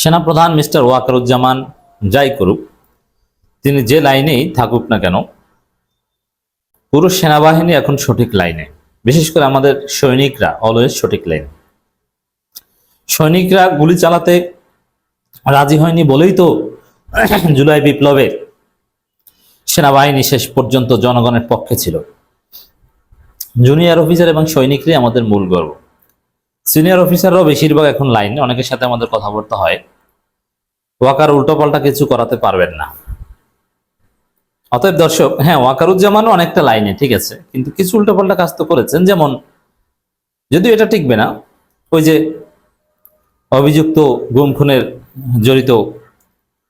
সেনাপ্রধান মিস্টার ওয়াকারুজ্জামান যাই করুক, তিনি যে লাইনেই থাকুক না কেন, পুরো সেনাবাহিনী এখন সঠিক লাইনে। বিশেষ করে আমাদের সৈনিকরা অলওয়েজ সঠিক লাইন। সৈনিকরা গুলি চালাতে রাজি হয়নি বলেই তো জুলাই বিপ্লবে সেনাবাহিনী শেষ পর্যন্ত জনগণের পক্ষে ছিল। জুনিয়র অফিসার এবং সৈনিকরাই আমাদের মূল গর্ব। সিনিয়র অফিসাররাও বেশিরভাগ এখন লাইনে অনেকের সাথে আমাদের কথাবার্তা হয়। ওয়াকার উল্টোপাল্টা কিছু করাতে পারবেন না। অতএব দর্শক হ্যাঁ ওয়াকারুজ্জামানও অনেকটা লাইনে ঠিক আছে। কিন্তু কিছু উল্টোপাল্টা কাজ তো করেছেন। যেমন, যদিও এটা টিকবে না, ওই যে অভিযুক্ত গুম খুনের জড়িত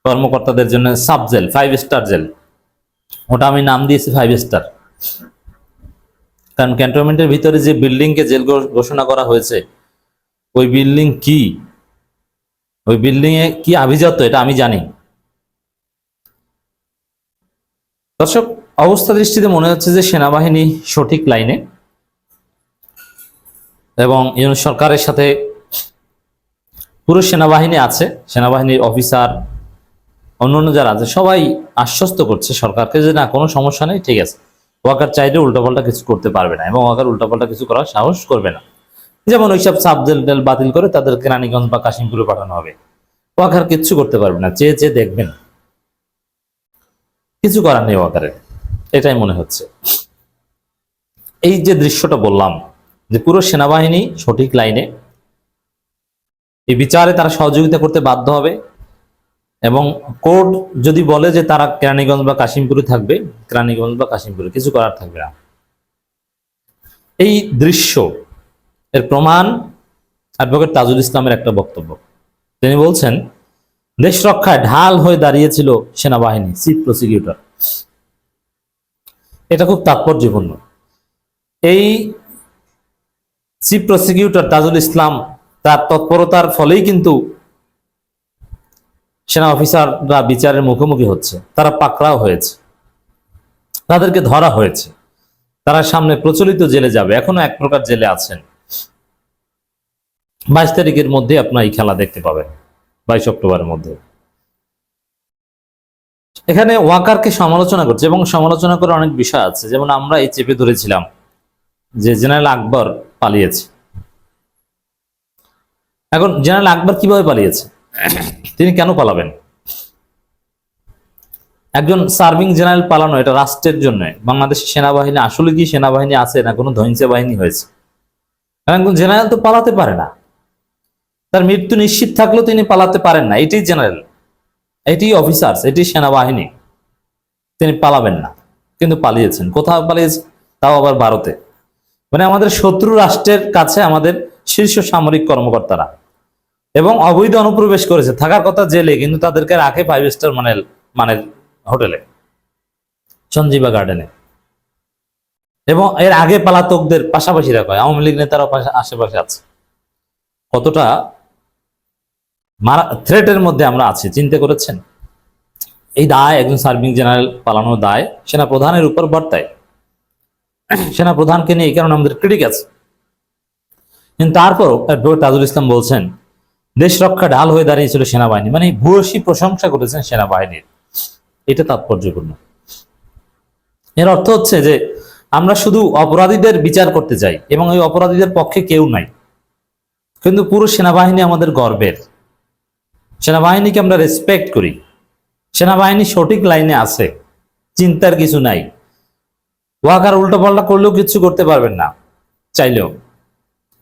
কর্মকর্তাদের জন্য sub jail five star jail. ওটা আমি নাম দিয়েছি ফাইভ স্টার কারণ ক্যান্টনমেন্টের ভিতরে যে বিল্ডিংকে জেল ঘোষণা করা হয়েছে ওই বিল্ডিং কি? ওই বিল্ডিং এ কি আভিজাত্য? এটা আমি জানি। দর্শক, অবস্থা দৃষ্টিতে মনে হচ্ছে যে সেনাবাহিনী সঠিক লাইনে এবং ইউনিট সরকারের সাথে পুরো সেনাবাহিনী আছে। সেনাবাহিনীর অফিসার, অন্যান্য যারা আছে, সবাই আশ্বস্ত করছে সরকারকে যে না, কোনো সমস্যা নেই, ঠিক আছে। ওয়াকার চাইলে উল্টাপাল্টা কিছু করতে পারবে না এবং ওয়াকার উল্টাপাল্টা কিছু করার সাহস করবে না। যেমন ওইসব সাবজেল টেল বাতিল করে তাদেরকে রানীগঞ্জ বা কাশিমপুরে পাঠানো হবে। ওয়াকার কিচ্ছু করতে পারবে না চেয়ে চেয়ে দেখবেন। কিছু করার নেই ওয়াকারের এটাই মনে হচ্ছে। এই যে দৃশ্যটা বললাম, যে পুরো সেনাবাহিনী সঠিক লাইনে, এই বিচারে তারা সহযোগিতা করতে বাধ্য হবে এবং কোর্ট যদি বলে যে তারা কেরানীগঞ্জ বা কাশিমপুরে থাকবে, কেরানীগঞ্জ বা কাশিমপুরে কিছু করার থাকবে না। এই দৃশ্য এর প্রমাণ অ্যাডভোকেট তাজুল ইসলামের একটা বক্তব্য। তিনি বলছেন, দেশ রক্ষায় ঢাল হয়ে দাঁড়িয়েছিল সেনাবাহিনী চিফ প্রসিকিউটর। এটা খুব তাৎপর্যপূর্ণ। এই চিফ প্রসিকিউটর তাজুল ইসলাম তার তৎপরতার ফলেই কিন্তু সেনা অফিসাররা বিচারের মুখোমুখি হচ্ছে। তারা পাকড়াও হয়েছে। তাদেরকে ধরা হয়েছে। তারা সামনে প্রচলিত জেলে যাবে। এখনও এক প্রকার জেলে আছেন। বাইশ তারিখের মধ্যে আপনার এই খেলা দেখতে পাবেন, বাইশ অক্টোবরের মধ্যে। এখানে ওয়াকারকে সমালোচনা করছে এবং সমালোচনা করে অনেক বিষয় আছে। যেমন আমরা এই চেপে ধরেছিলাম যে জেনারেল আকবর পালিয়েছে। এখন জেনারেল আকবর কীভাবে পালিয়েছে? তিনি কেন পালাবেন? একজন সার্ভিং জেনারেল পালানো এটা রাষ্ট্রের জন্য। বাংলাদেশ সেনাবাহিনী আসলে কি সেনাবাহিনী আছে না কোনো ধ্বংসে বাহিনী হয়েছে? একজন জেনারেল তো পালাতে পারে না। তার মৃত্যু নিশ্চিত থাকলেও তিনি পালাতে পারেন না। এটি জেনারেল এটি অফিসার্স এটি সেনাবাহিনী। তিনি পালাবেন না, কিন্তু পালিয়েছেন। কোথাও পালিয়েছেন তাও আবার ভারতে। মানে আমাদের শত্রু রাষ্ট্রের কাছে আমাদের শীর্ষ সামরিক কর্মকর্তারা। এবং অবৈধ অনুপ্রবেশ করেছে। থাকার কথা জেলে, কিন্তু তাদেরকে রাখে ফাইভ স্টার মানে মানে হোটেলে, সঞ্জীবা গার্ডেনে এবং এর আগে পালাতকদের পাশাপাশি রাখা হয়। আওয়ামী লীগ নেতারা পাশা- আশেপাশে আছে। কতটা মারা থ্রেটের মধ্যে আমরা আছি, চিন্তা করেছেন? এই দায় একজন সার্ভিং জেনারেল পালানোর দায় সেনা প্রধানের উপর বর্তায়। সেনা প্রধানকে নিয়ে এই কারণে আমাদের ক্রিটিক আছে। কিন্তু তারপরও অ্যাডভোকেট তাজুল ইসলাম বলছেন, দেশ রক্ষা ঢাল হয়ে দাঁড়িয়েছিল সেনাবাহিনী। মানে ভূয়সী প্রশংসা করেছেন সেনাবাহিনীর। এটা তাৎপর্যপূর্ণ। এর অর্থ হচ্ছে যে, আমরা শুধু অপরাধীদের বিচার করতে চাই, এবং ওই অপরাধীদের পক্ষে কেউ নাই। কিন্তু পুরো সেনাবাহিনী আমাদের গর্বের। সেনাবাহিনীকে আমরা রেসপেক্ট করি। সেনাবাহিনী সঠিক লাইনে আছে, চিন্তার কিছু নাই। ওয়াকার উল্টোপাল্টা করলেও কিছু করতে পারবেন না, চাইলেও।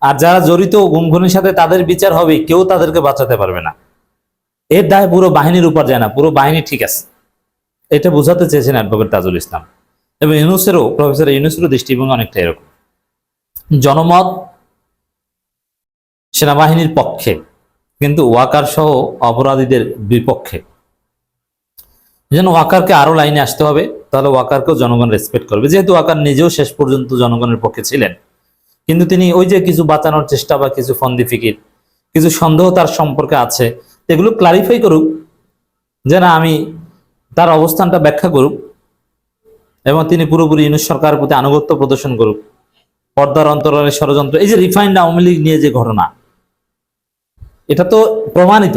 আর যারা জড়িত গুমখুনের সাথে তাদের বিচার হবে, কেউ তাদেরকে বাঁচাতে পারবে না। এর দায় পুরো বাহিনীর উপর যায় না, পুরো বাহিনী ঠিক আছে। এটা বোঝাতে চেয়েছেন অ্যাডভোকেট তাজুল ইসলাম। এবং ইউনুসেরও প্রফেসর ইউনুসেরও দৃষ্টিভঙ্গি অনেকটা এরকম। জনমত সেনাবাহিনীর পক্ষে। কিন্তু ওয়াকার সহ অপরাধীদের বিপক্ষে। যেন ওয়াকারকে আরও লাইনে আসতে হবে, তাহলে ওয়াকারকেও জনগণ রেসপেক্ট করবে। যেহেতু ওয়াকার নিজেও শেষ পর্যন্ত জনগণের পক্ষে ছিলেন, কিন্তু তিনি ওই যে কিছু বাঁচানোর চেষ্টা বা কিছু ফন্দি ফিকির, কিছু সন্দেহ তার সম্পর্কে আছে, এগুলো ক্লারিফাই করুক, যে না, আমি তার অবস্থানটা ব্যাখ্যা করুক এবং তিনি পুরোপুরি ইউনুস সরকারের প্রতি আনুগত্য প্রদর্শন করুক। পর্দার অন্তরালের ষড়যন্ত্র, এই যে রিফাইন্ড আওয়ামী লীগ নিয়ে যে ঘটনা এটা তো প্রমাণিত।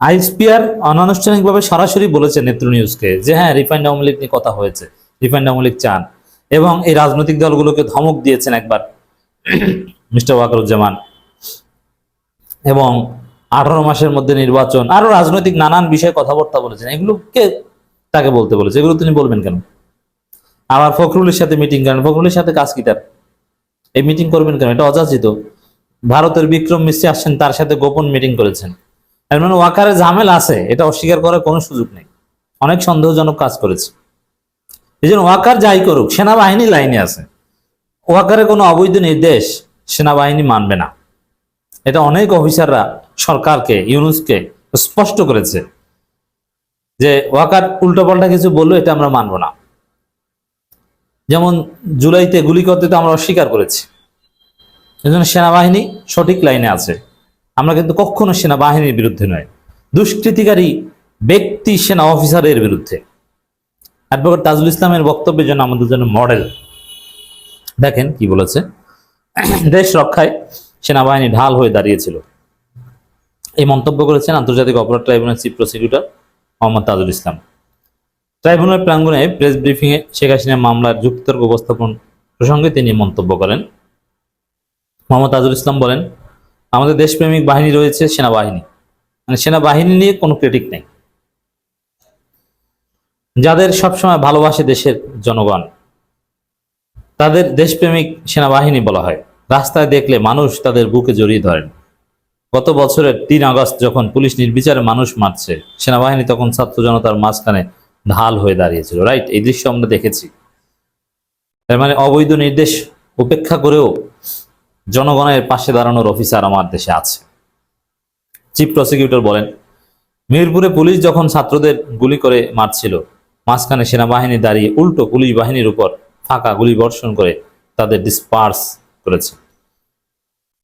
আইএসপিআর অনানুষ্ঠানিকভাবে সরাসরি বলেছে নেত্র নিউজকে যে হ্যাঁ রিফাইন্ড আওয়ামী লীগ নিয়ে কথা হয়েছে, রিফাইন্ড আওয়ামী লীগ চান। এবং এই রাজনৈতিক দলগুলোকে ধমক দিয়েছেন একবার মিস্টার ওয়াকরুজ্জামান। এবং আঠারো মাসের মধ্যে নির্বাচন, আরও রাজনৈতিক নানান বিষয়ে কথাবার্তা বলেছেন। এগুলোকে তাকে বলতে বলেছে। এগুলো তিনি বলবেন কেন? আবার ফখরুলের সাথে মিটিং করেন। ফখরুলের সাথে কাজ কি তার? এই মিটিং করবেন কেন? এটা অযাচিত। ভারতের বিক্রম মিস্ত্রি আসছেন, তার সাথে গোপন মিটিং করেছেন। এর মানে ওয়াকারে ঝামেলা আছে, এটা অস্বীকার করার কোনো সুযোগ নেই। অনেক সন্দেহজনক কাজ করেছে। এই জন্য ওয়াকার যাই করুক, সেনাবাহিনী লাইনে আছে। ওয়াকারে কোনো অবৈধ নির্দেশ সেনাবাহিনী মানবে না। এটা অনেক অফিসাররা সরকারকে, ইউনুসকে স্পষ্ট করেছে যে ওয়াকার উল্টোপাল্টা কিছু বলল, এটা আমরা মানব না। যেমন জুলাইতে গুলি করতে তো আমরা অস্বীকার করেছি। এজন্য সেনাবাহিনী সঠিক লাইনে আছে। আমরা কিন্তু কখনো সেনাবাহিনীর বিরুদ্ধে নয়। দুষ্কৃতিকারী ব্যক্তি সেনা অফিসারের বিরুদ্ধে। অ্যাডভোকেট তাজুল ইসলামের বক্তব্যের জন্য আমাদের জন্য মডেল। দেখেন কি বলেছে। দেশ রক্ষায় সেনাবাহিনী ঢাল হয়ে দাঁড়িয়েছিল। এই মন্তব্য করেছেন আন্তর্জাতিক অপরাধ tribunal chief prosecutor Mohammad Tajul Islam. Tribunal প্রাঙ্গণে প্রেস ব্রিফিংয়ে শেখ হাসিনা মামলার যুক্তিতর্ক উপস্থাপন প্রসঙ্গে তিনি মন্তব্য করেন। মোহাম্মদ তাজুল ইসলাম বলেন, আমাদের দেশপ্রেমিক বাহিনী রয়েছে সেনাবাহিনী। মানে সেনাবাহিনী নিয়ে কোনো ক্রিটিক নেই। যাদের সবসময় ভালোবাসে দেশের জনগণ, তাদের দেশপ্রেমিক সেনাবাহিনী বলা হয়। রাস্তায় দেখলে মানুষ তাদের বুকে জড়িয়ে ধরেন। গত বছরের তিন আগস্ট যখন পুলিশ নির্বিচারে মানুষ মারছে, সেনাবাহিনী তখন ছাত্র জনতার মাঝখানে ঢাল হয়ে দাঁড়িয়েছিল। রাইট এই দৃশ্য আমরা দেখেছি। তার মানে অবৈধ নির্দেশ উপেক্ষা করেও জনগণের পাশে দাঁড়ানোর অফিসার আমার দেশে আছে। চিফ প্রসিকিউটর বলেন, মিরপুরে পুলিশ যখন ছাত্রদের গুলি করে মারছিল, মাঝখানে সেনাবাহিনী দাঁড়িয়ে উল্টো পুলিশ বাহিনীর উপর ফাঁকা গুলি বর্ষণ করে তাদের ডিসপার্স করেছে।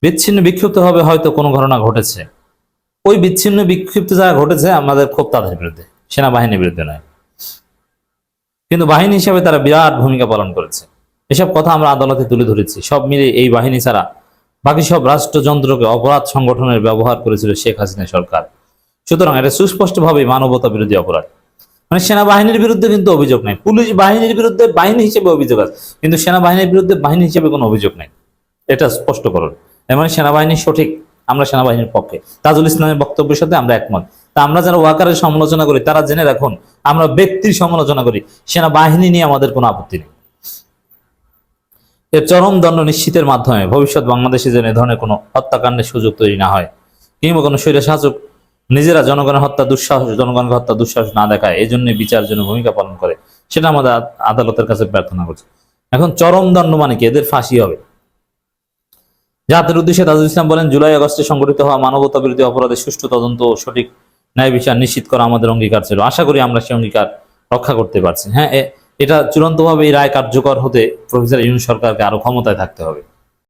বিচ্ছিন্ন বিক্ষিপ্ত হবে হয়তো কোনো ঘটনা ঘটেছে। ওই বিচ্ছিন্ন বিক্ষিপ্ত যারা ঘটেছে আমাদের ক্ষোভ তাদের বিরুদ্ধে, সেনাবাহিনীর বিরুদ্ধে নয়। কিন্তু বাহিনী হিসেবে তারা বিরাট ভূমিকা পালন করেছে। এসব কথা আমরা আদালতে তুলে ধরেছি। সব মিলে এই বাহিনী ছাড়া বাকি সব রাষ্ট্রযন্ত্রকে অপরাধ সংগঠনের ব্যবহার করেছিল শেখ হাসিনা সরকার। সুতরাং এটা সুস্পষ্টভাবে মানবতা বিরোধী অপরাধ। মানে সেনাবাহিনীর বিরুদ্ধে কিন্তু অভিযোগ নাই। পুলিশ বাহিনীর বিরুদ্ধে বাহিনী হিসেবে অভিযোগ আছে, কিন্তু সেনাবাহিনীর বিরুদ্ধে বাহিনী হিসেবে কোনো অভিযোগ নেই। এটা স্পষ্ট করুন মানে সেনাবাহিনী সঠিক, আমরা সেনাবাহিনীর পক্ষে। তাজুল ইসলামের বক্তব্যের সাথে আমরা একমত। তা আমরা যারা ওয়াকারের সমালোচনা করি, তারা জেনে রাখুন, আমরা ব্যক্তির সমালোচনা করি। সেনাবাহিনী নিয়ে আমাদের কোনো আপত্তি নেই। এর চরম দণ্ড নিশ্চিতের মাধ্যমে ভবিষ্যৎ বাংলাদেশে যেন এ ধরনের কোনো হত্যাকাণ্ডের সুযোগ তৈরি না হয়। কিংবা কোনো স্বৈরশাসক নিজেরা জনগণের হত্যা, দুঃসাহস জনগণকে হত্যা, দুঃসাহস না দেখায় এই জন্য বিচার জন্য ভূমিকা পালন করে, সেটা আমাদের আদালতের কাছে প্রার্থনা করছে। এখন চরম দণ্ড মানে কি? এদের ফাঁসি হবে। জাতির উদ্দেশ্যে তাজুল ইসলাম বলেন, জুলাই আগস্টে সংঘটিত হওয়া মানবতা বিরোধী অপরাধের সুষ্ঠু তদন্ত ও সঠিক ন্যায় বিচার নিশ্চিত করা আমাদের অঙ্গীকার ছিল। আশা করি আমরা সেই অঙ্গীকার রক্ষা করতে পারছি। হ্যাঁ এটা চূড়ান্তভাবে এই রায় কার্যকর হতে প্রফেসর ইউনুস সরকারকে আরও ক্ষমতায় থাকতে হবে।